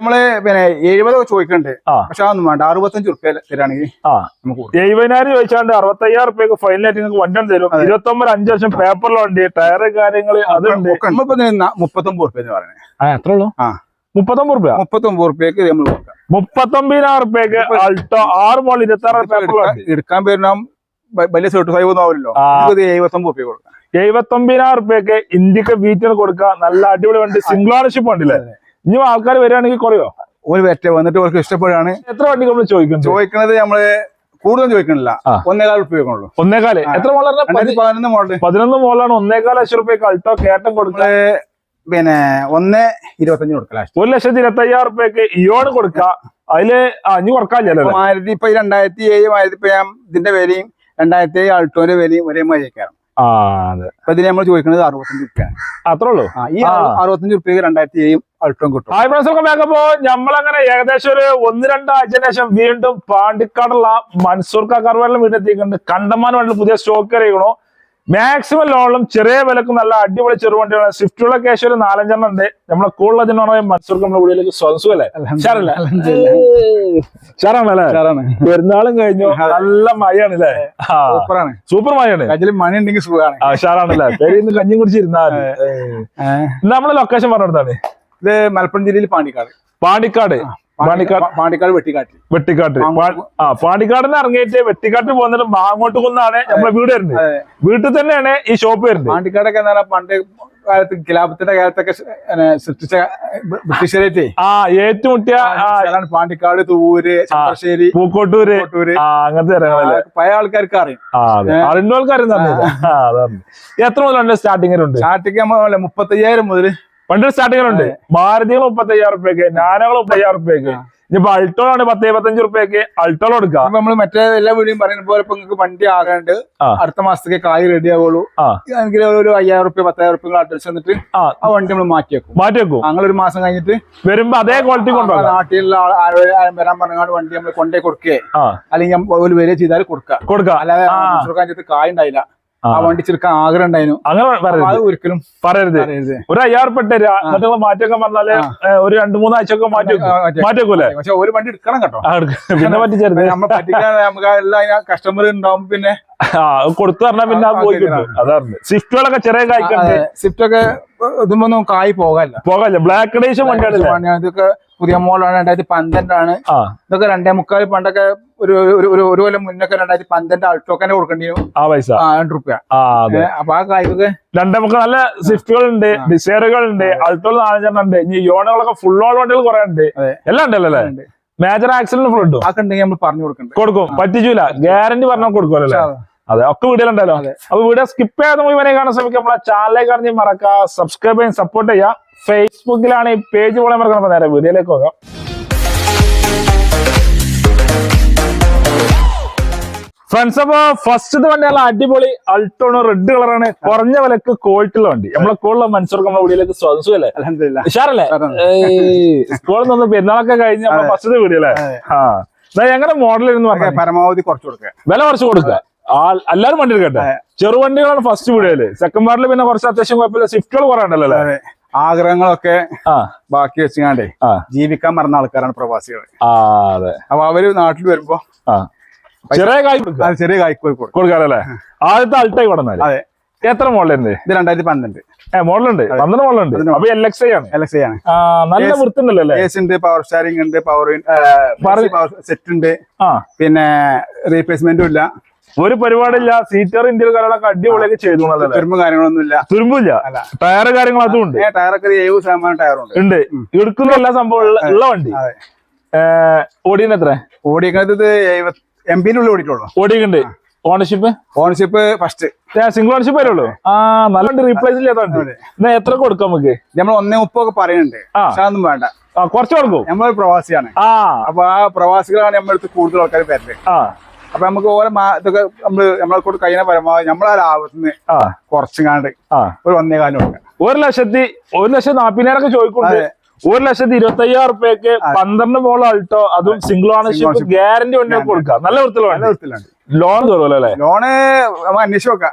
നമ്മൾ പിന്നെ എഴുപതൊക്കെ ചോദിക്കണ്ട് പക്ഷെ അതൊന്നും വേണ്ട. അറുപത്തഞ്ച് റുപ്യ തരാണെങ്കിൽ. എഴുപതിനായിരം ചോദിച്ചാണ്ട് അറുപത്തയ്യായിരം റുപ്യക്ക് ഫൈനലായിട്ട് നിങ്ങൾക്ക് വണ്ടി തരും. ഇരുപത്തി ഒമ്പത് അഞ്ച് വർഷം പേപ്പറിലുണ്ട് വണ്ടി ടയറ് കാര്യങ്ങൾ അതുണ്ട് മുപ്പത്തൊമ്പത് റുപ്യ എന്ന് പറയുന്നത്. എത്ര ഉള്ളു? ആ. മുപ്പത്തൊമ്പത് റുപ്യ മുപ്പത്തൊമ്പത് റുപ്യക്ക് നമ്മൾ കൊടുക്കാം. മുപ്പത്തൊമ്പതിനായിരം റുപ്യക്ക് അൾട്ടോ ആറ് മോൾ ഇരുപത്തി ആറ് പേപ്പറിലെ വണ്ടി. എടുക്കാൻ വരുന്ന വലിയ സർട്ടിഫൈവ് ഒന്നും ആവില്ലല്ലോ. ആ. ഇത് എഴുപത്തൊമ്പത് റുപ്യ കൊടുക്കാം. എഴുപത്തൊമ്പതിനായിരം റുപ്യക്ക് ഇന്ത്യയ്ക്ക് വീറ്റിന് കൊടുക്കുക നല്ല അടിപൊളി വണ്ടി. സിംഗിൾ ഓണർഷിപ്പ് വണ്ടില്ലേ ഇനി ആൾക്കാർ വരികയാണെങ്കിൽ കുറയോ? ഒരു വെറ്റ വന്നിട്ട് അവർക്ക് ഇഷ്ടപ്പെടുകയാണ്. എത്ര വണ്ടി നമ്മൾ ചോദിക്കും ചോദിക്കുന്നത് നമ്മൾ കൂടുതൽ ചോദിക്കണില്ല. ഒന്നേകാൽ റുപ്യ ചോദിക്കണുള്ളൂ ഒന്നേകാൽ. എത്ര മോളാണ് പതിനൊന്ന് മോഡൽ. പതിനൊന്ന് മോളാണ് ഒന്നേകാൽ ലക്ഷം റുപ്യക്ക് അൾട്ടോ കേട്ടം കൊടുക്കുക നമ്മൾ പിന്നെ ഒന്ന് ഇരുപത്തഞ്ച് കൊടുക്കാം ഒരു ലക്ഷത്തി ഇരുപത്തി അയ്യായിരം റുപ്യക്ക് ഇയോൺ കൊടുക്ക. അതിൽ അഞ്ഞു കുറക്കാല്ലേ ആയിരത്തി ഇപ്പൊ രണ്ടായിരത്തി ഏഴ് ആയിരത്തി ഇപ്പൊ ഇതിന്റെ വിലയും രണ്ടായിരത്തി ഏഴ് അൾട്ടോന്റെ വിലയും ഒരേ മാതിരിക്കാണ് ആ അതെ. അപ്പൊ ഇതിന് നമ്മൾ ചോദിക്കുന്നത് അറുപത്തഞ്ച് റുപ്യാണ് അത്രേ ഉള്ളൂ ഈ. അറുപത്തഞ്ച് റുപ്യക്ക് രണ്ടായിരത്തി ഏഴും അൽപ്പം കിട്ടും ഹായ് ഫ്രണ്ട്സ് ഒക്കെ വേഗപ്പോ നമ്മളങ്ങനെ ഏകദേശം ഒരു ഒന്ന് രണ്ടാഴ്ച ശേഷം വീണ്ടും പാണ്ടിക്കാടുള്ള മൻസൂർ കർവെല്ലാം വീട്ടിലെത്തിയിട്ടുണ്ട്. കണ്ടമാനം പുതിയ സ്റ്റോക്ക് അറിയിക്കണോ മാക്സിമം ലോണിലും ചെറിയ വിലക്കും നല്ല അടിപൊളി ചെറുവണ്ടിയാണ്. സ്വിഫ്റ്റുള്ള കേസ് ഒരു നാലഞ്ചെണ്ണം ഉണ്ട്. നമ്മളെ കൂടുതൽ മൻസൂർ നമ്മുടെ വീട്ടിലേക്ക് സ്വന്തമല്ലേ ഷാറല്ലേ ഷാറാണല്ലേ. പെരുന്നാളും കഴിഞ്ഞു. നല്ല മഴയാണ് അല്ലേ സൂപ്പറാണ്. സൂപ്പർ മഴയാണ്. കയ്യിൽ മണി ഉണ്ടെങ്കിൽ സുഖമാണ്. ഷാറാണല്ലേ പേരിന്ന് കഞ്ഞി കുടിച്ചിരുന്നാൽ നമ്മളെ ലൊക്കേഷൻ പറഞ്ഞെടുത്താണ് ഇത് മലപ്പുറം ജില്ലയിൽ പാണ്ടിക്കാട്. പാണ്ടിക്കാട്. പാണ്ടിക്കാട് പാ- പാണ്ടിക്കാട് വെട്ടിക്കാട്ടി വെട്ടിക്കാട്ട് പാ- ആ പാണ്ടിക്കാടിന്ന് ഇറങ്ങിയിട്ട് വെട്ടിക്കാട്ട് പോകുന്നിട്ട് മാങ്ങോട്ട് കുന്നാണ് നമ്മളെ വീട് വരുന്നത്. വീട്ടിൽ തന്നെയാണ് ഈ ഷോപ്പ് വരുന്നത്. പാണ്ടിക്കാടൊക്കെ എന്താ പറയാ പണ്ട് കാലത്ത് കിലാപത്തിന്റെ കാലത്തൊക്കെ സൃഷ്ടിച്ച ബ- ആ ഏറ്റുമുട്ടിയ പാണ്ടിക്കാട് തൂര് ശേരി പൂക്കോട്ടൂര്. അങ്ങനത്തെ പഴയ ആൾക്കാർക്ക് അറിയും. അറിഞ്ഞ ആൾക്കാരും എത്ര മുതലുണ്ട് സ്റ്റാർട്ടിങ്ങിലുണ്ട് സ്റ്റാർട്ടിങ് മുപ്പത്തയ്യായിരം മുതൽ വണ്ടി സ്റ്റാർട്ടിങ്ങിലുണ്ട് ഭാരതികൾ മുപ്പത്തി അയ്യായിരം റുപ്യക്ക് നാനകൾ മുപ്പത്തി അയ്യായിരം റുപ്യക്ക് ഇനിയിപ്പോ അൾട്ടോ ആണ് പത്ത് എഴുപത്തഞ്ച് റുപ്യക്ക് അൾട്ടോ എടുക്കാം നമ്മൾ നമ്മൾ മറ്റേ എല്ലാ വീടും പറയുന്ന പോലെ ഇപ്പൊ നിങ്ങൾക്ക് വണ്ടി ആകാണ്ട് അടുത്ത മാസത്തേക്ക് കായ് റെഡി ആവുള്ളൂ. എനിക്ക് ഒരു അയ്യായിരം റുപ്യ പത്തായിരം റുപ്യ അഡ്രസ് വന്നിട്ട് ആ. വണ്ടി നമ്മൾ മാറ്റി വെക്കും. മാറ്റി വെക്കും അങ്ങനെ ഒരു മാസം കഴിഞ്ഞിട്ട് വരുമ്പോ അതേ ക്വാളിറ്റി കൊണ്ടുപോകും നാട്ടിലുള്ള ആരും വരാൻ പറഞ്ഞാൽ വണ്ടി നമ്മൾ കൊണ്ടേ കൊടുക്കേ. അല്ലെങ്കിൽ ഒരു വരെ ചെയ്താൽ കൊടുക്കുക കൊടുക്കുക അല്ലാതെ കായ് ഉണ്ടായില്ല. ആ. വണ്ടി ചെറുക്കാൻ ആഗ്രഹം ഉണ്ടായിരുന്നു. അങ്ങനെ അത് ഒരിക്കലും പറയരുത്. ഒരു അയ്യായിരം പെട്ട് തരാ എന്നിട്ട് മാറ്റൊക്കെ പറഞ്ഞാൽ ഒരു രണ്ടു മൂന്നാഴ്ച ഒക്കെ മാറ്റി വെക്കും. ആ, മാറ്റി മാറ്റി വെക്കൂലേ? പക്ഷെ ഒരു വണ്ടി എടുക്കണം കേട്ടോ. പിന്നെ പറ്റിച്ചേരുത്. നമ്മൾ പറ്റിക്കാൻ നമുക്ക് എല്ലാം കസ്റ്റമർ ഉണ്ടാവും പിന്നെ. ആ കൊടുത്തു പറഞ്ഞാൽ പിന്നെ പോയി കിട്ടും. അതാണ് സ്വിഫ്റ്റുകളൊക്കെ ചെറിയ കായ്ക്കുണ്ട്. സ്വിഫ്റ്റ് ഒക്കെ ഇതുമ്പൊന്നും കായ് പോകാല്ല പോകല്ലേ ബ്ലാക്ക് ഡേഷൻ വണ്ടിയാണ്. ഇതൊക്കെ പുതിയ മോളാണ് രണ്ടായിരത്തി പന്ത്രണ്ടാണ്. ഇതൊക്കെ രണ്ടേ മുക്കാൽ പണ്ടൊക്കെ ഒരു ഒരു ഒരു കൊല്ലം മുന്നൊക്കെ രണ്ടായിരത്തി പന്ത്രണ്ട് അൾട്ടോക്കന്നെ കൊടുക്കേണ്ടി ആ പൈസ. രണ്ട് റുപ്യ. അപ്പൊ ആ കായ്ക്കൊക്കെ രണ്ടേ മുക്കാൽ നല്ല സ്വിഫ്റ്റുകൾ ഉണ്ട് ഡിസൈറുകൾ ഉണ്ട് അൾട്ടോ നാലഞ്ചെണ്ണം ഉണ്ട് ഇനി യോണുകളൊക്കെ ഫുൾ ഓൾ വണ്ടികൾ കുറെ ഉണ്ട്. എല്ലാം ഉണ്ടല്ലോ അല്ലേ? മേജർ ആക്സിഡന്റ് ഫുൾ ഉണ്ടോ അതൊക്കെ ഉണ്ടെങ്കിൽ നമ്മൾ പറഞ്ഞു കൊടുക്കണ്ട. കൊടുക്കും. പറ്റിച്ചൂല. ഗ്യാരണ്ടി പറഞ്ഞാൽ കൊടുക്കുമല്ലോ അതെ ഒക്കെ വീഡിയോയിലുണ്ടല്ലോ അപ്പൊ വീഡിയോ സ്കിപ്പ് ചെയ്യാതെ മുഴുവനെ കാണാൻ ശ്രമിക്കുക. നമ്മളെ ചാനലിലേക്ക് അറിഞ്ഞ് മറക്കുക സബ്സ്ക്രൈബ് ചെയ്യാൻ സപ്പോർട്ട് ചെയ്യുക. ഫേസ്ബുക്കിലാണ് ഈ പേജ് പോലെ മറക്കണം നേരെ വീഡിയോയിലേക്ക് പോകാം. ഫ്രണ്ട്സ് അപ്പൊ ഫസ്റ്റ് വണ്ടി നല്ല അടിപൊളി അൾട്ടോണ് റെഡ് കളറാണ് കുറഞ്ഞ വിലക്ക് ക്വാളിറ്റിയുള്ള വണ്ടി. നമ്മളെ കൂടുതലുള്ള മനുഷ്യർക്ക് നമ്മുടെ സ്വാഗതം. അല്ലേ ഉഷാറല്ലേ? സ്കൂളിൽ നിന്ന് പെരുന്നാളൊക്കെ കഴിഞ്ഞ് നമ്മളെ ഫസ്റ്റ് വീഡിയോ അല്ലേ? ആ. എങ്ങനെ മോഡൽ പരമാവധി കുറച്ച് കൊടുക്കുക. വില കുറച്ച് കൊടുക്കുക. എല്ലാരും വണ്ടി എടുക്കട്ടെ? ചെറുവണ്ടികളാണ് ഫസ്റ്റ് വീഡിയോയിൽ. സെക്കൻഡ് പാർട്ടിൽ പിന്നെ കുറച്ച് അത്യാവശ്യം കുഴപ്പമില്ല. സ്വിഫ്റ്റുകൾ കുറവുണ്ടല്ലോ അല്ലേ. ആഗ്രഹങ്ങളൊക്കെ ബാക്കി വെച്ചാണ്ടേ ആ. ജീവിക്കാൻ മറന്ന ആൾക്കാരാണ് പ്രവാസികൾ അപ്പൊ അവർ നാട്ടിൽ വരുമ്പോ ചെറിയ കായ് ചെറിയ കൊടുക്കാറല്ലേ ആദ്യത്തെ അൾട്ടായി കൊടുന്നാൽ അതെ. എത്ര മോഡലുണ്ട്? ഇത് രണ്ടായിരത്തി പന്ത്രണ്ട് ഏഹ് മോഡലുണ്ട് പന്ത്രണ്ട് മോഡലുണ്ട്. അപ്പൊ എൽ എക്സ് ഐ ആണ്. എൽ എക്സ് ആണ്. നല്ല വൃത്തിണ്ടല്ലേ വൃത്തിണ്ടല്ലോ എസ് ഉണ്ട് പവർ സ്റ്റാരിംഗ് ഉണ്ട് പവർ സെറ്റ് ഉണ്ട്. പിന്നെ റീപ്ലേസ്മെന്റും ഇല്ല. ഒരു പരിപാടിയില്ല. സീറ്റർ ഇന്ത്യയിൽ കാര്യങ്ങളൊക്കെ അടിപൊളിയൊക്കെ ചെയ്തു തുരുമ്പ് കാര്യങ്ങളൊന്നും ഇല്ല തുരുമ്പില്ല ടയർ കാര്യങ്ങൾ അതും ഉണ്ട് ടയറൊക്കെ എഴുപത് ശതമാനം ടയറുണ്ട് ഉണ്ട്. എടുക്കുന്ന എല്ലാ സംഭവം ഉള്ള- വണ്ടി. അതെ. എത്ര? ഓടിയത് ഇത് എഴുപത് എം പിന്നുള്ളിൽ ഓടിയിട്ടുള്ളൂ. ഓടിയുണ്ട് ownership ownership first single ownership വരുള്ളൂ. ആ നല്ല റീപ്ലേസ്. എന്നാ എത്ര കൊടുക്കാം നമുക്ക്? നമ്മൾ ഒന്നേ മുപ്പൊക്കെ പറയുന്നുണ്ട്. പക്ഷെ അതൊന്നും വേണ്ട. കുറച്ച് കൊടുക്കും. നമ്മൾ പ്രവാസിയാണ്. ആ. അപ്പൊ ആ പ്രവാസികളാണ് നമ്മളടുത്ത് കൂടുതൽ ആൾക്കാർ വരുന്നത്. ആ. അപ്പൊ നമുക്ക് ഓരോ ഇതൊക്കെ നമ്മൾ നമ്മളെ കൂടെ കഴിയുന്ന പരമാവധി നമ്മളെ ലാഭത്തിന് കുറച്ചുങ്ങാണ്ട് ഒരു ഒന്നേ കാലം കൊടുക്കാം. ഒരു ലക്ഷത്തി ഒരു ലക്ഷത്തി നാപ്പതിനായിരം ചോദിക്കുന്നുണ്ട്. അതെ. ഒരു ലക്ഷത്തി ഇരുപത്തി അയ്യായിരം റുപ്യക്ക് പന്ത്രണ്ട് മോൾ അൾട്ടോ അതും സിംഗിൾ ഓണർഷിപ്പ്. ഗ്യാരണ്ടി വണ്ടി കൊടുക്കാം. നല്ല വൃത്തിയിലാണ് ലോൺ കയറുമല്ലോ അല്ലെ? ലോണ് അന്വേഷിച്ച് നോക്കാം.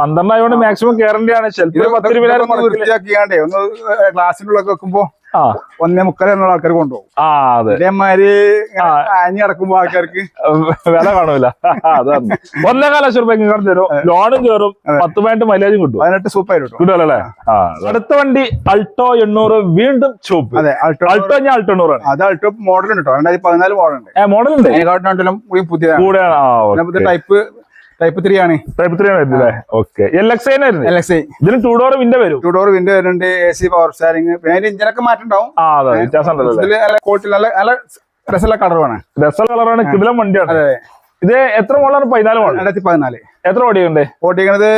പന്ത്രണ്ടായതുകൊണ്ട് മാക്സിമം ഗ്യാരണ്ടി ആണ്. ചിലപ്പോൾ പത്ത് ഇരുപതിനായിരം. വൃത്തിയാക്കിയാണ്ടേ ഒന്ന് വെക്കുമ്പോ ഒന്നേ മുക്കാൽ എന്നുള്ള ആൾക്കാർ കൊണ്ടുപോകും. ഇതേമാതിരി അഞ്ഞു കിടക്കുമ്പോ ആൾക്കാർക്ക് വില കാണൂല. ഒന്നേകാല ലക്ഷം റുപ്യ തരും. ലോണും കയറും പത്ത് പോയിന്റ് മൈലേജും കിട്ടും. പതിനെട്ട് സൂപ്പായിട്ട് കിട്ടും. അല്ലേ? അടുത്ത വണ്ടി അൾട്ടോ എണ്ണൂറ് വീണ്ടും ചുവപ്പ്. അതെ അൾട്ടോ അൾട്ടോ ഞാൻ അൾട്ടോ എണ്ണൂറാണ് അത് അൾട്ടോ മോഡൽ ഉണ്ട് രണ്ടായിരത്തി പതിനാല് മോഡൽ ഉണ്ട് മോഡൽ ഉണ്ട് കൂടി ടൈപ്പ് ടൈപ്പ് ത്രീ ആണ്. ടൈപ്പ് ത്രീ വരുന്നില്ലേ ഓക്കെ എൽ എക്സ് ആയിരുന്നു എൽ എക്സ് ഐ ഇതിന് ടു ഡോർ വിൻഡോ വരും. ടു ഡോർ വിൻഡോ വരുന്നുണ്ട് എ സി പവർ സ്റ്റാരിങ് പിന്നെ അതിന്റെ ഇഞ്ചിനൊക്കെ മാറ്റുണ്ടാവും ഇതിൽ നല്ല ക്വാളിറ്റി നല്ല നല്ല രസമുള്ള കളറുമാണ് രസ കളറാണ് കിടിലം വണ്ടിയാണ്. അതെ ഇത് എത്ര മോളാണ് പതിനാല് മോൾ രണ്ടായിരത്തി പതിനാല്. എത്ര ഓടിയുണ്ട് ഓടിക്കണത്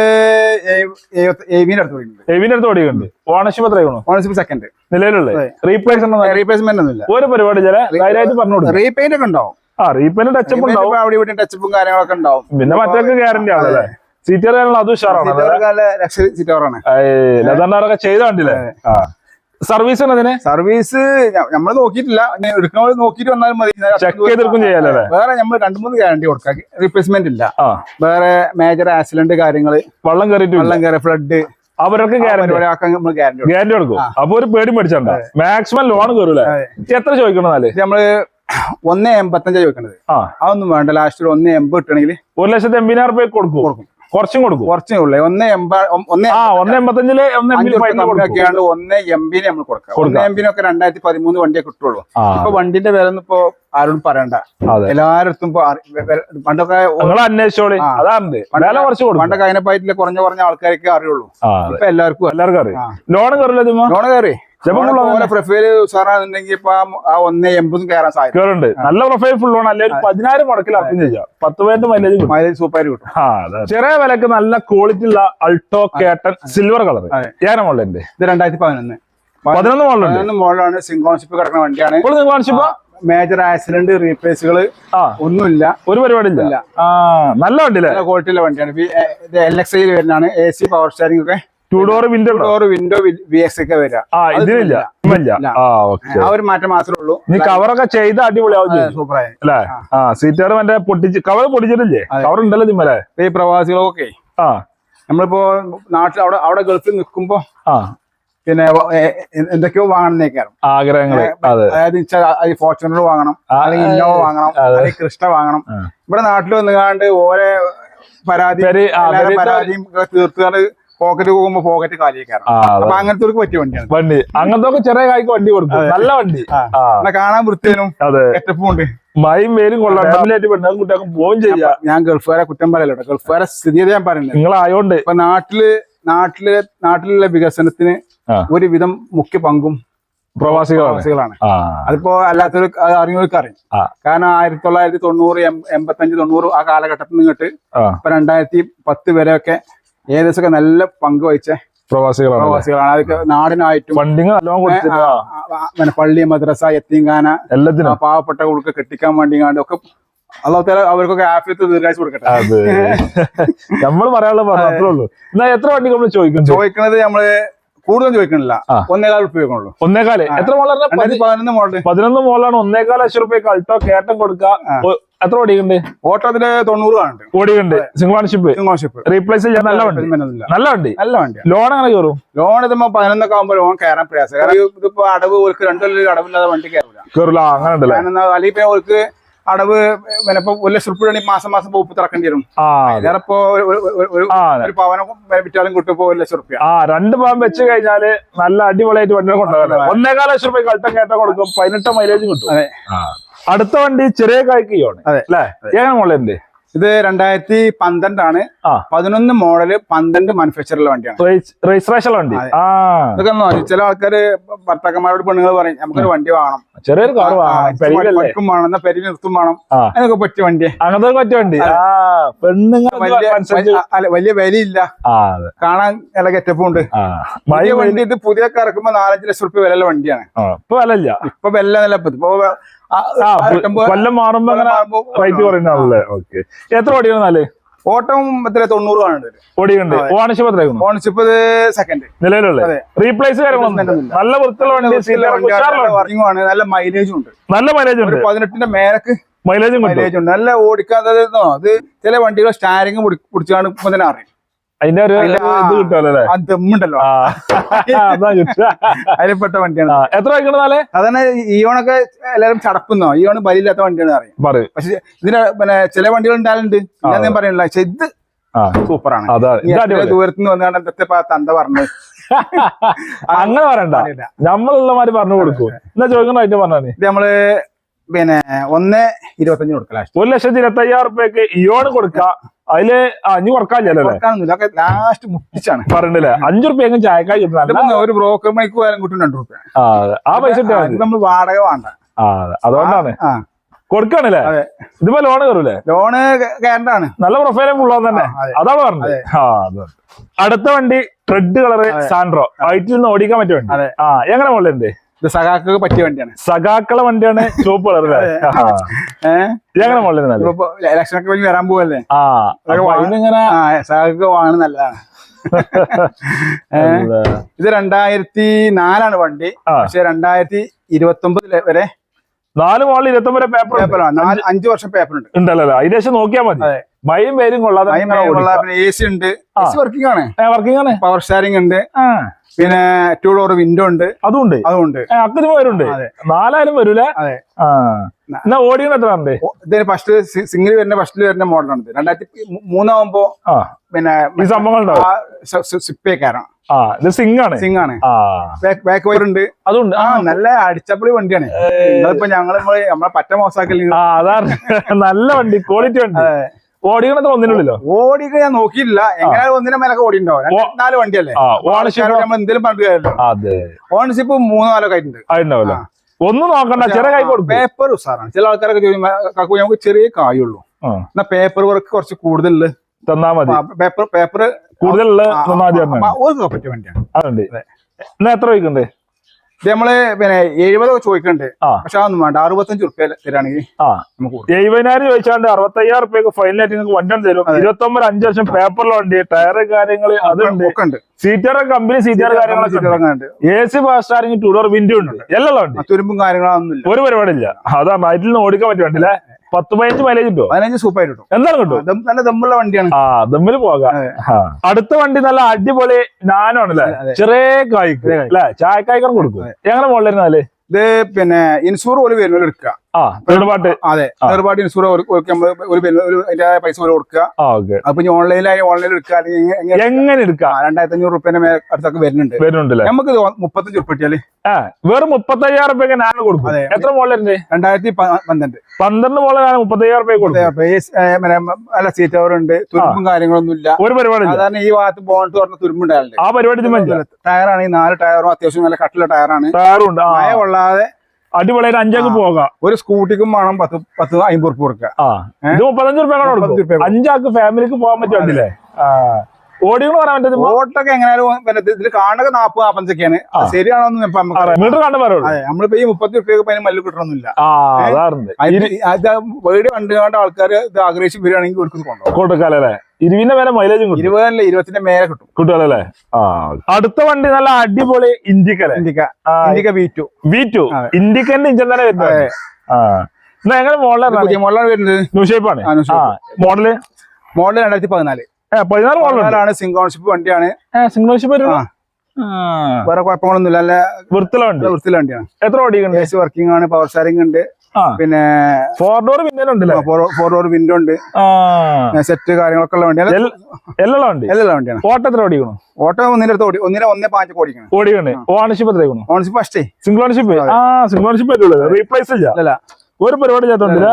എവിന്റെ അടുത്ത് പോയിട്ടുണ്ട് എവിന്റെ അടുത്ത് ഓടിയുണ്ട് ഓണർഷിപ്പ് എത്രയാണ് ഓണർഷിപ്പ് സെക്കൻഡ് നിലവിലുള്ള റീപ്ലേസ്മെന്റ് റീപ്ലേസ്മെന്റ് റീപ്ലേസ്മെന്റ് ഒന്നുമില്ല. ഒരു പരിപാടി ചില ധൈര്യമായിട്ട് പറഞ്ഞു റീപെയിന്റ് ഒക്കെ ഉണ്ടാവും. ആ റീപേന്റ് ടച്ചപ്പ് ഉണ്ടാവും. അവിടെ ഇവിടെ ടച്ചപ്പും കാര്യങ്ങളൊക്കെ ഉണ്ടാവും. പിന്നെ മറ്റൊക്കെ ഗ്യാരണ്ടി ആണല്ലേ സീറ്റർ അതും. ഉഷാറാണ് ലെതറിനാറൊക്കെ ചെയ്ത കണ്ടില്ലേ? സർവീസ് അതിനെ? സർവീസ് നമ്മൾ നോക്കിയിട്ടില്ല. എടുക്കണ നോക്കിയിട്ട് വന്നാലും മതി. ചെക്ക് ചെയ്തെടുക്കും ചെയ്യാലേ വേറെ നമ്മൾ രണ്ടു മൂന്ന് ഗ്യാരണ്ടി കൊടുക്കാം. റീപ്ലേസ്മെന്റ് ഇല്ല. വേറെ മേജർ ആക്സിഡന്റ് കാര്യങ്ങൾ. വള്ളം കയറിയിട്ട് വെള്ളം കയറി ഫ്ലഡ് അവരൊക്കെ ഗ്യാരണ്ടി ഗ്യാരണ്ടി കൊടുക്കും. അപ്പൊ ഒരു പേടി മേടിച്ചണ്ട. മാക്സിമം ലോൺ കയറൂലേ എത്ര ചോദിക്കണമെന്നാൽ നമ്മൾ ഒന്ന് എൺപത്തഞ്ചാ ചോദിക്കണത്. അതൊന്നും വേണ്ട. ലാസ്റ്റ് ഒന്ന് എൺപത് കിട്ടണമെങ്കിൽ ഒരു ലക്ഷത്തി എൺപതിനായിരം രൂപ കൊടുക്കും. കൊടുക്കും. കുറച്ചും കൊടുക്കും. കുറച്ചേ ഉള്ളേ. ഒന്ന് എൺപത്തഞ്ചിൽ കമ്മിയാക്കിയാണ്ട് ഒന്ന് എംബിന് നമ്മൾ കൊടുക്കാം. ഒന്ന്. എംബിനൊക്കെ രണ്ടായിരത്തി പതിമൂന്ന് വണ്ടിയെ കിട്ടുള്ളൂ. ഇപ്പൊ വണ്ടിന്റെ വില ഒന്നും ഇപ്പൊ ആരോടും പറയണ്ട. വെ- പണ്ടൊക്കെ അന്വേഷിച്ചോളി. പണ്ടൊക്കെ അതിനെപ്പറ്റില്ല കുറഞ്ഞ കുറഞ്ഞ ആൾക്കാർക്ക് അറിയുള്ളൂ. ഇപ്പൊ എല്ലാവർക്കും എല്ലാവർക്കും അറിയാം. ലോണ് ലോൺ കയറില്ല ഇതിമ്മ ലോണ് കയറി. പ്രൊഫൈൽ ഉസാറാന്നുണ്ടെങ്കിൽ ഇപ്പൊ ആ- ഒന്നേ എൺപതും കയറാൻ സാധ്യത. കേറുണ്ട്. നല്ല പ്രൊഫൈൽ ഫുൾ ആണ്. അല്ലെങ്കിൽ ഒരു പതിനായിരം മുടക്കിൽ അർപ്പം ചെയ്യാം. പത്ത് പേരുടെ മൈലേജ് മൈലേജ് സൂപ്പർ കിട്ടും. ചെറിയ വിലക്ക് നല്ല ക്വാളിറ്റി ഉള്ള അൾട്ടോ കേട്ടൻ സിൽവർ കളർ ഏറെ മോളിൽ മോളുണ്ട് ഇത് രണ്ടായിരത്തി പതിനൊന്ന് പതിനൊന്ന് മോളുണ്ട് പതിനൊന്ന് മോളിലാണ് സിംഗോൺഷിപ്പ് കിടക്കുന്ന വണ്ടിയാണ്. സിംഗോൺഷിപ്പ് മേജർ ആക്സിഡന്റ് റീപ്ലേസുകൾ ഒന്നുമില്ല. ഒരു പരിപാടി ഇല്ല. നല്ല വണ്ടി നല്ല ക്വാളിറ്റിയുള്ള വണ്ടിയാണ്. എൽ എക്സ് ഐയിൽ വരുന്നതാണ്. എ സി പവർ സ്റ്റാരിംഗ് ഒക്കെ. Two door window door window V X ഒക്കെ വരിക. ആ ഇതിനില്ല ഒരു മാറ്റം മാത്രമേ ഉള്ളൂ. നീ കവറൊക്കെ ചെയ്ത അടിപൊളിയാവും സൂപ്പറായി. അല്ലേ? ആ. മറ്റേ പൊട്ടിച്ച് കവർ പൊട്ടിച്ചിട്ടില്ലേ? കവർ ഉണ്ടല്ലോ നിമ്മലെ ഈ പ്രവാസികളൊക്കെ. ആ. നമ്മളിപ്പോ നാട്ടിൽ അവിടെ അവിടെ ഗൾഫിൽ നിൽക്കുമ്പോ ആ. പിന്നെ എന്തൊക്കെയോ വാങ്ങുന്നേക്കാരം ആഗ്രഹങ്ങൾ അതെ. അതായത് ഫോർച്യൂണർ വാങ്ങണം അല്ലെങ്കിൽ ഇന്നോവ വാങ്ങണം. അല്ലെങ്കിൽ കൃഷ്ണ വാങ്ങണം. ഇവിടെ നാട്ടിൽ വന്നുകാണ്ട് ഓരോ പരാതി പരാതിയും തീർത്തുകാണ്ട് പോക്കറ്റ് പോകുമ്പോ പോക്കറ്റ് കാലിയൊക്കെ. അപ്പൊ അങ്ങനത്തെ പറ്റിയ വണ്ടിയാണ്. വണ്ടി. അങ്ങനത്തെ ചെറിയ കായ്ക്ക് വണ്ടി കൊടുക്കും. നല്ല വണ്ടി. കാണാൻ കെറ്റപ്പും ഉണ്ട് മയും പേരും കൊള്ളാം. ഫാമിലിയായിട്ട് പെണ്ണും കുട്ടികൾക്കും പോവും ചെയ്യാം. ഞാൻ ഗൾഫുകാരെ കുറ്റം പറയല്ലോ കേട്ടോ. ഗൾഫുകാരെ സ്ഥിതി ഞാൻ പറയുന്നത് നിങ്ങളായോണ്ട്. ഇപ്പൊ നാട്ടിൽ നാട്ടിൽ നാട്ടിലുള്ള വികസനത്തിന് ഒരുവിധം മുഖ്യ പങ്കും പ്രവാസികളാണ്. അതിപ്പോ അല്ലാത്തൊരു അറിഞ്ഞവർക്ക് അറിയാം കാരണം ആയിരത്തി തൊള്ളായിരത്തി തൊണ്ണൂറ് എൺപത്തി അഞ്ച് തൊണ്ണൂറ് ആ കാലഘട്ടത്തിൽ നിന്നിട്ട് ഇപ്പൊ രണ്ടായിരത്തി പത്ത് വരെയൊക്കെ ഏകദേശമൊക്കെ നല്ല പങ്ക് വഹിച്ച പ്രവാസികളാണ് പ്രവാസികളാണ്. അതൊക്കെ നാടിനായിട്ടും ഫണ്ടിങ് പിന്നെ പള്ളി മദ്രസ എത്തിങ്കാന എല്ലാത്തിനും. പാവപ്പെട്ട കുടുക്ക് കെട്ടിക്കാൻ വേണ്ടി ഒക്കെ അള്ളാഹുത്താല അവർക്കൊക്കെ ആഫിയത്ത് ദീർഘാഴ്ച കൊടുക്കട്ടെ. നമ്മൾ പറയാനുള്ള പറഞ്ഞു അത്രേ ഉള്ളൂ. എന്നാ എത്ര വണ്ടി നമ്മൾ ചോദിക്കും ചോദിക്കുന്നത് നമ്മൾ കൂടുതൽ ചോദിക്കണില്ല. ഒന്നേകാൽ ഉറുപ്പ് ഒന്നേകാൽ? എത്ര മോളാണ് പതിനൊന്ന് മോഡൽ പതിനൊന്ന് മോളാണ് ഒന്നേകാൽ ലക്ഷം റുപ്യക്ക് അൾട്ടോ കേട്ടം കൊടുക്കുക എത്ര ഓടിയുണ്ട് ഓട്ടോ അതിന്റെ തൊണ്ണൂറ് കാണുന്നുണ്ട്. ഓടിയുണ്ട് സിംഗ്ലാൺഷിപ്പ് സിംഗോൺഷിപ്പ് റീപ്ലേസ് ചെയ്യാൻ നല്ല വണ്ടി? നല്ല വണ്ടി? നല്ല വണ്ടി ലോൺ അങ്ങനെ കയറും? ലോൺ ഇതുമ്പോ പതിനൊന്നൊക്കെ ആകുമ്പോൾ ലോൺ കയറാൻ പ്രയാസം. കാരണം ഇതിപ്പോ അടവ് ഒരു രണ്ടു അടവില്ലാതെ വണ്ടി കയറില്ല കയറില്ല അങ്ങനെ ഉണ്ടല്ലേ അല്ലെങ്കിൽ ഓർക്ക് അടവ് ഇപ്പൊ ഒരു ലക്ഷം ഉറുപ്പിക മാസം മാസം പോപ്പ് തിറക്കേണ്ടി വരും. ആ അതെ. വേറെ ഇപ്പൊ ഒരു- പവനം വിറ്റാലും കിട്ടുമ്പോ ഒരു ലക്ഷം റുപ്യ ആ രണ്ട് പവൻ വെച്ച് കഴിഞ്ഞാൽ നല്ല അടിപൊളിയായിട്ട് വണ്ടി കൊണ്ടുപോകാം. ഒന്നേകാൽ ലക്ഷം രൂപ കൾട്ടം കേട്ട കൊടുക്കും പതിനെട്ട് മൈലേജ് കിട്ടും. അടുത്ത വണ്ടി ചെറിയ കായ്ക്കുകയാണ് അതെ. അല്ലേ? ഏതാണ് മോളുണ്ട് ഇത് രണ്ടായിരത്തി പന്ത്രണ്ടാണ്. പതിനൊന്ന് മോഡൽ പന്ത്രണ്ട് മാനുഫാക്ചറുള്ള വണ്ടിയാണ്. രജിസ്ട്രേഷൻ വണ്ടി. ഇതൊക്കെ. ചില ആൾക്കാര് ഭർത്താക്കന്മാരോട് പെണ്ണുങ്ങൾ പറയും നമുക്കൊരു വണ്ടി വാങ്ങണം. ചെറിയൊരു കാർ പഠിക്കും വേണം. എന്നാ പെരി നിർത്തും വേണം. അതിനൊക്കെ പറ്റിയ വണ്ടി അങ്ങനത്തെ പറ്റിയ വണ്ടി. പെണ്ണുങ്ങൾ വലിയ വിലയില്ല. കാണാൻ നല്ല ഗെറ്റപ്പും ഉണ്ട്. വലിയ വണ്ടി ഇത് പുതിയ ഇറക്കുമ്പോ നാലഞ്ച് ലക്ഷം റുപ്യ വിലയുള്ള വണ്ടിയാണ്. ഇപ്പൊ വിലയില്ല. ഇപ്പൊ വില നല്ല ഇപ്പൊ കൊല്ലം മാറുമ്പോ അങ്ങനെ റേറ്റ് പറയുന്നതാണല്ലേ? ഓക്കെ. എത്ര ഓട്ടം എത്ര? തൊണ്ണൂറ് കാണുന്നുണ്ട് ഓടിയുണ്ട് ഓണർഷിപ്പ് എത്രയായിരുന്നു? ഓണർഷിപ്പ് ഇത് സെക്കൻഡ് നിലവിലുള്ള അതെ. റീപ്ലേസ് കാര്യങ്ങളൊന്നും നല്ല വൃത്തിയുള്ള നല്ല മൈലേജും ഉണ്ട്. നല്ല മൈലേജ് ഉണ്ട്. പതിനെട്ടിന്റെ മേലക്ക് മൈലേജും മൈലേജ് ഉണ്ട്. നല്ല അത് ചില വണ്ടികൾ സ്റ്റാരിങ് പിടിച്ചാണ് ഇപ്പൊ തന്നെ അറിയും. അതിന്റെ ഒരു ഇത് കിട്ടുമല്ലോ കിട്ടുക. അതിൽപ്പെട്ട വണ്ടിയാണ്. എത്ര വയ്ക്കണതാലേ അതാണ് ഇയോണൊക്കെ എല്ലാവരും ചടക്കുന്നോ ഇയോണ് ബലിയില്ലാത്ത വണ്ടിയാണ് അറിയാം. പറയും. പക്ഷെ ഇതിന് പിന്നെ ചില വണ്ടികൾ ഉണ്ടാകലുണ്ട് ഞാൻ ഞാൻ പറയണില്ല പക്ഷെ ഇത് സൂപ്പറാണ്. അതാ നീ ഇത് എത്ര അടിപൊളി. ദൂരത്ത് നിന്ന് വന്നാണ് എന്തൊക്കെ തന്ത പറഞ്ഞത്. അങ്ങനെ പറയണ്ട. നമ്മളുള്ളമാര് പറഞ്ഞു കൊടുക്കും. എന്നാ ചോദിക്കണോ അതിന്റെ പറഞ്ഞാണ് ഇത് നമ്മൾ പിന്നെ ഒന്ന് ഇരുപത്തഞ്ചിന് കൊടുക്കാം ലാസ്റ്റ്. ഒരു ലക്ഷത്തി ഇരുപത്തി അയ്യായിരം റുപ്യക്ക് ഇയോണ് കൊടുക്ക. അതിൽ അഞ്ഞു കൊടുക്കാനൊന്നുമില്ല ലാസ്റ്റ് മുട്ടിച്ചാണ്. പറഞ്ഞില്ലേ? അഞ്ചു റുപ്യ ചായക്കായി ഒരു ബ്രോക്കർ മൈക്ക് പോയാലും കിട്ടും രണ്ടു റുപ്യ ആ പൈസ നമ്മൾ വാടക വേണ്ട. അതുകൊണ്ടാണ്. കൊടുക്കണല്ലേ. ഇതിപ്പോ ലോണ് കയറൂലേ? ലോണ് ഗ്യാരണ്ടാണ് നല്ല പ്രൊഫൈലും ഉള്ളത് തന്നെ. അതാ. അതാണ് പറഞ്ഞത്. ആ അതെ അടുത്ത വണ്ടി റെഡ് കളറ് സാൻഡ്രോ വൈറ്റിൽ നിന്ന് ഓടിക്കാൻ പറ്റുമോ ആ എങ്ങനെ മുകളിലുണ്ട് ഇത് സഖാക്കൊക്കെ പറ്റിയ വണ്ടിയാണ്. സഖാക്കളെ വണ്ടിയാണ് ചുവപ്പ്. ഏഹ് മുകളിലുണ്ട് ഇപ്പൊ ഇലക്ഷനൊക്കെ വരാൻ പോവല്ലേ? ആ സഖാക്കൾക്ക് അപ്പൊ വാ- ഇതിങ്ങനെ ആ സഖാക്കൊക്കെ വാങ്ങുന്നത് നല്ലതാണ്. ഇത് രണ്ടായിരത്തി നാലാണ് വണ്ടി. പക്ഷെ രണ്ടായിരത്തി ഇരുപത്തി ഒമ്പത് വരെ നാല് മോളിൽ ഇരുപത്തി ഒമ്പത് പേപ്പർ പേപ്പറാണ് നാല് അഞ്ചു വർഷം പേപ്പർ ഉണ്ട്. ഉണ്ടല്ലോ ഏകദേശം നോക്കിയാൽ മതി. വേരും പേരും കൊള്ളാതെ പിന്നെ എ സി ഉണ്ട് വർക്കിംഗ് ആണ് വർക്കിംഗ് ആണ് പവർ ഷെയറിംഗ് ഉണ്ട്. പിന്നെ ടൂ ഡോർ വിൻഡോ ഉണ്ട്. അതുണ്ട്? അതുണ്ട്. അത്രയും പേരുണ്ട്. നാലായാലും നാലായിരം വരൂല? അതെ. എന്നാ ഓടിക്കണ എത്ര ഉണ്ട് ഇതിന് ഫസ്റ്റ് സിംഗിൾ വരുന്ന ഫസ്റ്റിൽ വരുന്ന മോഡലാണ് ഇത്. രണ്ടായിരത്തി മൂന്നാവുമ്പോ പിന്നെ ഈ സംഭവങ്ങൾ സിപ്പേ ആ ഇത് സിംഗ് ആണ് സിംഗ് ആണ് ബാക്ക് വയർ ഉണ്ട്. അതുണ്ട്. ആ നല്ല അടിച്ചപ്പൊളി വണ്ടിയാണ്. നിങ്ങളിപ്പോ ഞങ്ങൾ നമ്മൾ പറ്റ മോശമാക്കൽ. അതാണ്. നല്ല വണ്ടി ക്വാളിറ്റി വണ്ടി. ഓടിക്കണത് ഒന്നിനുള്ളിലോ? ഓടിയിട്ട് ഞാൻ നോക്കിയില്ല എങ്ങനെ ഒന്നിനെ മേലൊക്കെ ഓടിണ്ടോ? നാല് വണ്ടിയല്ലേ? ഓണർഷിപ്പ് നമ്മൾ എന്തെങ്കിലും കാര്യമല്ലോ. അതെ. ഓണർഷിപ്പ് മൂന്നോ നാലോ ആയിട്ടുണ്ട്. ഒന്നും നോക്കണ്ട ചെറിയ കൈ കൊടുക്കും. പേപ്പർ ഉസാറാണ്. ചില ആൾക്കാരൊക്കെ ചോദിക്കും നമുക്ക് ചെറിയ കായുള്ളൂ. എന്നാ പേപ്പർ വർക്ക് കുറച്ച് കൂടുതൽ തന്നാ മതി. പേപ്പർ പേപ്പർ കൂടുതൽ പറ്റിയ വണ്ടിയാണ്. അതുണ്ട്. എന്നാ എത്ര വയ്ക്കണ്ടേ ഇത് നമ്മൾ പിന്നെ എഴുപതൊക്കെ ചോദിക്കണ്ട്. പക്ഷെ അതൊന്നും വേണ്ട. അറുപത്തഞ്ച് റുപ്യ തരാണെങ്കിൽ. എഴുപതിനായിരം ചോദിച്ചാണ്ട് അറുപത്തയ്യായിരം റുപ്യക്ക് ഫൈനലായിട്ട് നിങ്ങൾക്ക് വണ്ടി തരും. ഇരുപത്തി ഒമ്പത് അഞ്ച് വർഷം പേപ്പറിലുണ്ട് ടയർ കാര്യങ്ങൾ അതുണ്ട്. ഉണ്ട്. സീറ്റർ കമ്പനി സീറ്റർ കാര്യങ്ങളൊക്കെ എ സി ഫാസ്റ്റ് ആണെങ്കിൽ ടൂ ഡോർ വിൻഡോ ഉണ്ട് എല്ലാം ഉണ്ട്. തുരുമ്പും കാര്യങ്ങളൊന്നും ഇല്ല. ഒരു പരിപാടിയില്ല അതാണ് നൈറ്റിൽ നിന്ന് ഓടിക്കാൻ പറ്റിയ വണ്ടിയില്ലേ പത്ത് പതിനഞ്ച് മൈലേജ് കിട്ടുമോ പതിനഞ്ച് സൂപ്പർ കിട്ടും. എന്താണ് കിട്ടും. നല്ല ദമ്മുള്ള വണ്ടിയാണ്. ആ ദമ്മിൽ പോകാം. അടുത്ത വണ്ടി നല്ല അടിപൊളി നാനോ ആണല്ലേ. ചെറിയ കായ്ക്ക് അല്ലെ? ചായക്കായ്ക്കാൻ കൊടുക്കും. എങ്ങനെ മുകളിലിരുന്നാൽ ഇത് പിന്നെ ഇൻഷൂർ പോലെ വരുന്ന എടുക്കുക. തേർഡ് അതെ. ഒരു പൈസ പോലെ കൊടുക്കുക. അപ്പൊ ഇനി ഓൺലൈനിലായി ഓൺലൈനിൽ എടുക്കുക. അല്ലെങ്കിൽ എങ്ങനെ- എങ്ങനെ എങ്ങനെ എടുക്കാം രണ്ടായിരത്തി അഞ്ഞൂറ് റുപ്യന്റെ മേലെ അടുത്തൊക്കെ വരുന്നുണ്ട്. വരുന്നുണ്ടല്ലേ നമുക്ക് ഇത് മുപ്പത്തഞ്ച് റുപ്യ കിട്ടിയാൽ? ആ വെറും മുപ്പത്തയ്യായിരം റുപ്യ ഞാൻ കൊടുക്കും. എത്ര മുകളിലുണ്ട് രണ്ടായിരത്തി പന്ത്രണ്ട്. പന്ത്രണ്ട് മോളെ ഞാൻ മുപ്പത്തയ്യായിരം റുപ്യ കൊടുക്കും. നല്ല സീറ്റ് കവർ ഉണ്ട്. തുരുമ്പും കാര്യങ്ങളൊന്നും ഇല്ല. ഒരു പരിപാടി സാധാരണ ഈ ഭാഗത്ത് ബോണ്ട് പറഞ്ഞ തുരുമ്പുണ്ടാവില്ലേ ആ പരിപാടി ഇത് ടയറാണ് ഈ നാല് ടയറും അത്യാവശ്യം നല്ല കട്ടിലെ ടയറാണ് ടയറും ഉണ്ട്. ആ. മഴ കൊള്ളാതെ അടിപൊളിയായിട്ട് അഞ്ചാക്ക് പോകാം. ഒരു സ്കൂട്ടിക്കും വേണം പത്ത് പത്ത് അമ്പത് റുപ്യ കൊടുക്കുക ആ. ഇത് മുപ്പത്തഞ്ച് റുപ്യ അഞ്ചാൾക്ക് അഞ്ചാക്ക് ഫാമിലിക്ക് പോകാൻ പറ്റും വണ്ടിയില്ലേ? ആ. ഓടിക്കണ പറയാൻ പറ്റും ഓട്ടൊക്കെ എങ്ങനെയാലും ഇതിൽ കാണുക നാപ്പത് നാപ്പഞ്ചൊക്കെയാണ്. ശരിയാണോന്ന്. മീറ്റർ കണ്ടു പറയുള്ളൂ. നമ്മളിപ്പോ ഈ മുപ്പത്തി റുപ്യക്ക് പതിന് മല്ല് കിട്ടണമെന്നില്ല വീട് കണ്ടുകൊണ്ട് ആൾക്കാർ ഇത് ആഗ്രഹിച്ച് വരികയാണെങ്കിൽ കൊടുക്കുന്നു കൊണ്ടുപോകും. കൊടുക്കാല്ലേ ഇരുവിന്റെ മേലെ മൈലേജും കിട്ടും. ഇരുപതല്ല ഇരുപത്തിന്റെ മേലെ കിട്ടും. കിട്ടുമല്ലേ ആ അടുത്ത വണ്ടി നല്ല അടിപൊളി ഇന്ത്യക്കല്ലേ? Indica. Indica V two V two ഇന്ത്യക്കന്റെ engine തന്നെ വരുന്നത്. എങ്ങനെ മോഡലാണ് മോഡലാണ് വരുന്നത്. ന്യൂഷേപ്പാണ്. മോഡൽ മോഡൽ രണ്ടായിരത്തി പതിനാല് പതിനാറ് മോഡലാണ് സിംഗ് ഓൺഷിപ്പ് വണ്ടിയാണ്. സിംഗോൺഷിപ്പ് വരും ആ. വേറെ കുഴപ്പങ്ങളൊന്നുമില്ല. അല്ല വൃത്തില വണ്ടി. വണ്ടിയാണ്. എത്ര സി വർക്കിംഗ് ആണ് പവർ ഷെയറിംഗ് ഉണ്ട്. പിന്നെ ഫോർ ഡോർ വിൻഡോ ഉണ്ട് ഫോർ ഡോർ വിൻഡോ ഉണ്ട്. സെറ്റ് കാര്യങ്ങളൊക്കെ ഉള്ള വണ്ടിയാണ്. എല്ലാ വണ്ടി? എല്ലാ വണ്ടിയാണ്. ഓട്ടോ എത്ര ഓടിക്കണം? ഓട്ടോ ഒന്നിന്റെ അടുത്ത് ഓടി ഒന്നിനെ ഒന്നേ പാഞ്ച് ഓടിക്കണം. ഓടിക്കണേ. ഓണർഷിപ്പ് എത്ര ഓണർഷിപ്പ് ഫസ്റ്റേ സിംഗിൾ ഓണർഷിപ്പ് ആ സിംഗിൾ ഓണർഷിപ്പ് റീപ്ലേസ് ഇല്ല. ഒരു പരിപാടി ചെയ്യാത്തോണ്ടില്ല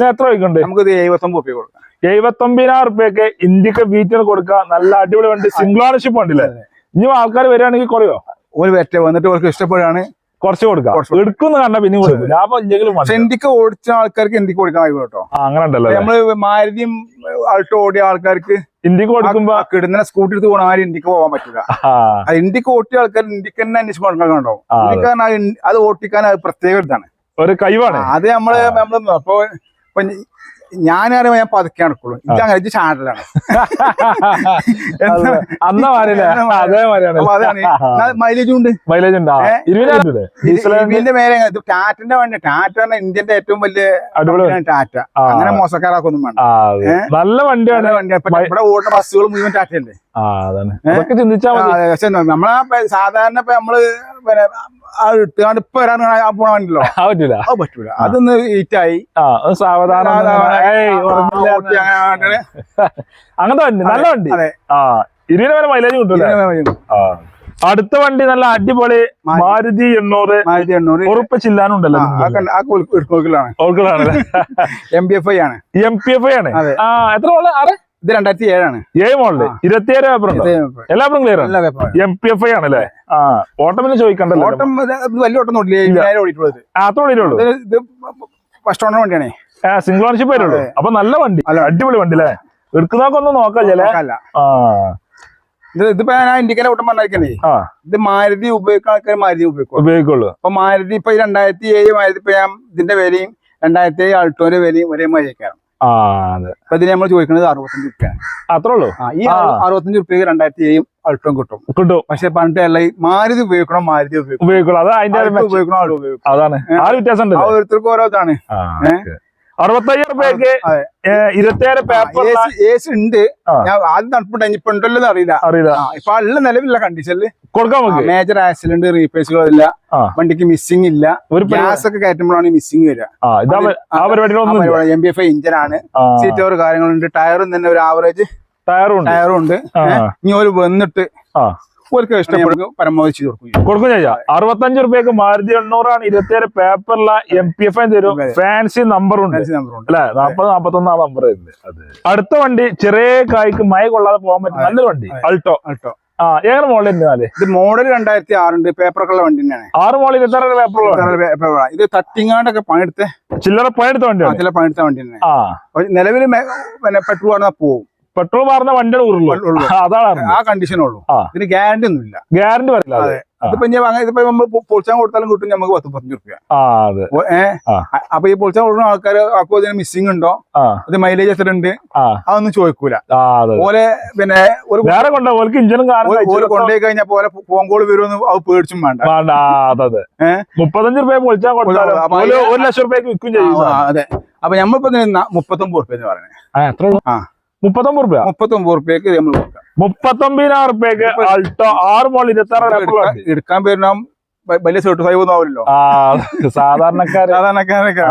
ഞാൻ എത്ര വയ്ക്കണ്ട് നമുക്ക് എഴുപത്തൊമ്പത് റുപ്യ കൊടുക്കാം. എഴുപത്തൊമ്പതിനായിരം റുപ്യക്ക് ഇന്ത്യയ്ക്ക് വീറ്റിന് കൊടുക്കുക നല്ല അടിപൊളി വണ്ടി. സിംഗിൾ ഓണർഷിപ്പ് ഉണ്ടല്ലേ ഇനി ആൾക്കാർ വരികയാണെങ്കിൽ കുറയോ? ഒരു വെറ്റ വന്നിട്ട് അവർക്ക് ഇഷ്ടപ്പെടുകയാണ്. കുറച്ച് കൊടുക്കാം. എടുക്കുന്ന കണ്ട പിന്നെ കൊടുക്കും. ലാഭം ഇല്ലെങ്കിലും സെന്റിക്ക് ഓടിച്ച ആൾക്കാർക്ക് എന്തിക്ക് കൊടുക്കാൻ കഴിയും കേട്ടോ? അങ്ങനെ ഉണ്ടല്ലോ? നമ്മൾ മാരുതിയും ആൾട്ടോ ഓടിയ ആൾക്കാർക്ക് ഇന്ത്യയ്ക്ക് കൊടുക്കുമ്പോ കിടുന്ന സ്കൂട്ടി എടുത്ത് പോകണ ആരും ഇന്ത്യയ്ക്ക് പോകാൻ പറ്റില്ല ഇന്ത്യയ്ക്ക് ഓട്ടിയ ആൾക്കാർ ഇന്ത്യയ്ക്ക് തന്നെ അന്വേഷണം കണ്ടോ? അത്. ഓട്ടിക്കാൻ അത് പ്രത്യേക ഇതാണ്. ഒരു കഴിവാണ്. അത് നമ്മൾ നമ്മൾ അപ്പൊ ഞാനറിയുമ്പോ ഞാൻ പതുക്കെ നടക്കുള്ളൂ. ഇത് അങ്ങനെ ഇത് ചാടലാണ്. അന്ന അപ്പൊ അതാണ്. ഉണ്ട്? മൈലേജ് ഉണ്ടാ. മേലെ ഇത് ടാറ്റന്റെ വണ്ടി. ടാറ്റ ഇന്ത്യന്റെ ഏറ്റവും വലിയ ടാറ്റ. അങ്ങനെ മോശക്കാരാക്കൊന്നും വേണ്ട? നല്ല വണ്ടിയാണ്. ഇവിടെ ഓടുന്ന ബസ്സുകൾ മുഴുവൻ ടാറ്റയല്ലേ? ആ അതാണ്. അതൊക്കെ ചിന്തിച്ചാ ആ, പക്ഷെ നമ്മളെ സാധാരണ ഇപ്പൊ നമ്മൾ ഇട്ടുകാണ്ട് ഇപ്പൊ വരാൻ ആ പോണ വണ്ടില്ലോ ആ പറ്റൂല. അത് പറ്റൂല. അതൊന്ന് സാവധാനം അങ്ങനത്തെ വണ്ടി നല്ല വണ്ടി. ഇരുപത് വരെ മൈലേജ് കിട്ടൂല അടുത്ത വണ്ടി നല്ല അടിപൊളി മാരുതി. എണ്ണൂറ്. മാരുതി എണ്ണൂറ്. ഉറപ്പ് ചില്ലാനുണ്ടല്ലോ എം പി എഫ് ഐ ആണ്. എം പി എഫ് ഐ ആണ്. ആ എത്ര ആറ്? ഇത് രണ്ടായിരത്തി ഏഴാണ് ഏഴ് മോഡൽ. ഇരുപത്തിയേഴ് പേപ്പർ എല്ലാ പേപ്പറും ക്ലിയർ ആണ്? എം പി എഫ് ഐ ആണല്ലേ? ആ. ഓട്ടം പിന്നെ ചോദിക്കണ്ടല്ലോ? ഓട്ടം വലിയ ഓട്ടം ഓടിയിട്ടുള്ളത്. ഓടിയിട്ടുള്ളൂ. ഇത് ഫസ്റ്റ് ഓണർ വണ്ടിയാണേ. സിംഗിൾ ഓണർഷിപ്പ് വരുള്ളൂ അപ്പൊ നല്ല വണ്ടി. അല്ല അടിപൊളി വണ്ടി അല്ലേ? എടുക്കുന്നതൊക്കെ ഒന്ന് നോക്കാം ആ. ഇത് ഇതിപ്പോ ഞാൻ ഇന്ത്യക്കാരെ ഓട്ടം പറഞ്ഞേ ഇത് മാരുതി ഉപയോഗിക്കുന്ന ആൾക്കാർ മാരുതി ഉപയോഗിക്കും ഉപയോഗിക്കുള്ളൂ. അപ്പൊ മാരുതി ഇപ്പൊ രണ്ടായിരത്തി ഏഴ് മാരുതി ഇപ്പൊ ഞാൻ ഇതിന്റെ വിലയും രണ്ടായിരത്തി ഏഴ് ആൾട്ടോന്റെ വിലയും ഒരേ മാതിരി ആ അതെ. അപ്പൊ ഇതിന് നമ്മൾ ചോദിക്കുന്നത് അറുപത്തഞ്ച് രൂപയാണ് അത്രേ ഉള്ളൂ ഈ അറുപത്തഞ്ച് റുപ്യക്ക് രണ്ടായിരത്തി ഏഴും അൾട്ടും കിട്ടും. കിട്ടും. പക്ഷെ പണ്ട് അല്ല ഈ മാരുതി ഉപയോഗിക്കണം മാരുതി ഉപയോഗിക്കണം. അതാ അതിന്റെ. ഉപയോഗിക്കണം ഉപയോഗിക്കണം. അതാണ്. ആ വ്യത്യാസം ഓരോരുത്തർക്കും ഓരോ ഇതാണ് ആ, ഏ? ഓക്കേ. അറുപത്തയ്യായിരം രൂപയ്ക്ക്. ഇരുപത്തിയേഴ് പേപ്പർ എ സി ഉണ്ട്. ഞാൻ ആദ്യം തണുപ്പുണ്ട് ഇപ്പൊ ഉണ്ടല്ലോ അറിയില്ല. അറിയില്ല. ഇപ്പൊ ഉള്ള നിലവിലുള്ള കണ്ടീഷനിൽ കൊടുക്കാൻ നമുക്ക് മേജർ ആക്സിഡന്റ് റീപ്ലേസുകളില്ല. വണ്ടിക്ക് മിസ്സിംഗ് ഇല്ല. ഒരു ഗ്യാസ് ഒക്കെ കയറ്റുമ്പോഴാണ് മിസ്സിംഗ് വരിക. എം ബി എഫ് ഐ ആണ്. സീറ്റ് ഓവർ കാര്യങ്ങളുണ്ട്. ടയറും തന്നെ ഒരു ആവറേജ് ടയറും ടയറും ഉണ്ട്. ഇനി ഒരു വന്നിട്ട് ഒരു ഇഷ്ടപ്പെടും. പരമാവധി കൊടുക്കും കൊടുക്കും ചെയ്യാം. അറുപത്തഞ്ച് റുപ്യക്ക് മാരുതി എണ്ണൂറാണ്. ഇരുപത്തിയേഴ് പേപ്പറില എം പി എഫ് തരും ഫാൻസി നമ്പർ ഉണ്ട്. അല്ലെ? നാപ്പത് നാപ്പത്തൊന്നാം നമ്പർ അടുത്ത വണ്ടി ചെറിയ കായ്ക്ക് മയ കൊള്ളാതെ പോകാൻ പറ്റും നല്ലൊരു വണ്ടി. അൾട്ടോ അൾട്ടോ ആ എങ്ങനെ മോളിൽ നാല്? ഇത് മോഡൽ രണ്ടായിരത്തി ആറുണ്ട് പേപ്പറൊക്കെ ഉള്ള വണ്ടി തന്നെയാണ്. ആറ് മോഡൽ പേപ്പറുള്ള പേപ്പറാണ് ഇത് തട്ടിങ്ങാണ്ടൊക്കെ പണിയെടുത്ത ചില്ലറ പണിയെടുത്ത വണ്ടിയാണ്. ചില പണിയെടുത്ത വണ്ടി തന്നെ ആ നിലവിൽ പിന്നെ പെട്രോൾ പോകും പോവും? പെട്രോൾ മാറുന്ന വണ്ടിയുടെ ഉള്ളൂ. അതാണ് ആ കണ്ടീഷനുള്ളൂ ഉള്ളൂ. ഇതിന് ഗ്യാരണ്ടി ഒന്നും ഇല്ല ഗ്യാരണ്ടി വരില്ല. ഇതിപ്പോ ഇതിപ്പോ നമ്മൾ പൊളിച്ചാൻ കൊടുത്താലും കിട്ടും നമുക്ക് പത്ത് പതിനഞ്ച് റുപ്യ. ഏഹ് അപ്പൊ ഈ പൊളിച്ചാൻ കൊടുക്കുന്ന ആൾക്കാർ അപ്പൊ ഇതിന് മിസ്സിംഗ് ഉണ്ടോ? അത് മൈലേജ് എത്ര ഉണ്ട് അതൊന്നും ചോദിക്കൂല. പോലെ പിന്നെ ഒരു ഇഞ്ചിനും കൊണ്ടുപോയി കഴിഞ്ഞാൽ പോലെ ഫോൺ കോൾ വരുമെന്ന് അത് പേടിച്ചും വേണ്ട? മുപ്പത്തഞ്ച് റുപ്യ പൊളിച്ചാൽ കൊടുത്താലും ഒരു ലക്ഷം റുപ്യക്ക് വിൽക്കും ചെയ്യും അതെ. അപ്പൊ നമ്മളിപ്പോ മുപ്പത്തൊമ്പത് റുപ്യ എന്ന് പറയുന്നത്. ആ. മുപ്പത്തൊമ്പത് റുപ്യ? മുപ്പത്തൊമ്പത് റുപ്യക്ക് നമ്മൾ കൊടുക്കാം. മുപ്പത്തൊമ്പതിനായിരം റുപ്യക്ക് അൾട്ടോ ആറ് മോൾ ഇരുപത്താറ് പേപ്പർ എടുക്കാൻ- പേരുന്ന വലിയ വലിയ സർട്ടിഫൈവ് ഒന്നും ആവില്ലല്ലോ. ആ സാധാരണക്കാരൻ സാധാരണക്കാരൊക്കെ.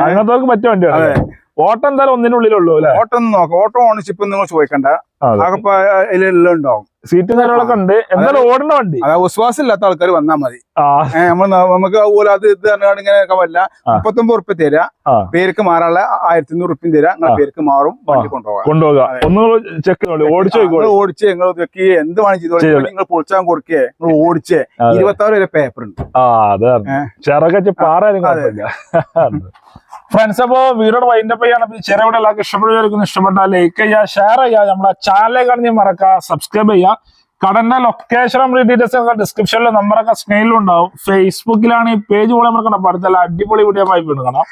അങ്ങനത്തെ പറ്റിയ വണ്ടിയാണ് അതെ. ഓട്ടം എന്തായാലും ഒന്നിനുള്ളിലുള്ളൂ അല്ലെ? ഓട്ടോ നോക്കാം. ഓട്ടോ ഓണർഷിപ്പ് നിങ്ങൾ ചോദിക്കണ്ട. ഉണ്ടാവും. സീറ്റ് കാര്യങ്ങളൊക്കെ ഉണ്ട്. എന്തായാലും ഓടണ വണ്ടി. അതാ വിശ്വാസം ഇല്ലാത്ത ആൾക്കാർ വന്നാൽ മതി നമ്മൾ നമുക്ക് അതുപോലെ അത് ഇത് പറഞ്ഞാൽ ഇങ്ങനെ വല്ല. മുപ്പത്തൊമ്പത് റുപ്യ തരാ. പേർക്ക് മാറാനുള്ള ആയിരത്തി അഞ്ഞൂറ് റുപ്യം തരാ. നിങ്ങളെ പേർക്ക് മാറും. വണ്ടി കൊണ്ടുപോകാം. ഓടിച്ച് ചെക്ക് ഓടിച്ചു നിങ്ങൾ പോയിക്കോളൂ ഓടിച്ച് നിങ്ങൾ ഇതൊക്കെ എന്ത് വേണം ചെയ്തോളൂ. നിങ്ങൾ പൊളിച്ചാൻ കൊടുക്കേ. നിങ്ങൾ ഓടിച്ചേ. ഇരുപത്തി ആറ് വരെ പേപ്പർ ഉണ്ട്. ചിറകച്ച്. കുഴപ്പമില്ല. ഫ്രണ്ട്സ് അപ്പോ വീടോട് വൈൻഡപ്പ് ചെയ്യാണ്. ചെറിയ എല്ലാവർക്കും ഇഷ്ടപ്പെടുന്നവർക്കും ഇഷ്ടപ്പെട്ടാൽ ലൈക്ക് ചെയ്യുക ഷെയർ ചെയ്യുക. നമ്മുടെ ചാനൽ കാണി മറക്കുക സബ്സ്ക്രൈബ് ചെയ്യുക. കടന്റെ ലൊക്കേഷൻ നമ്മുടെ ഡീറ്റെയിൽസ് ഒക്കെ ഡിസ്ക്രിപ്ഷനിൽ നമ്പറൊക്കെ സ്നേഹിലുണ്ടാവും ഫേസ്ബുക്കിലാണ് ഈ പേജ് കൂടെ നമുക്ക് അടുത്തുള്ള അടിപൊളി വീഡിയോ ആയി വീണ്ടും കാണാം.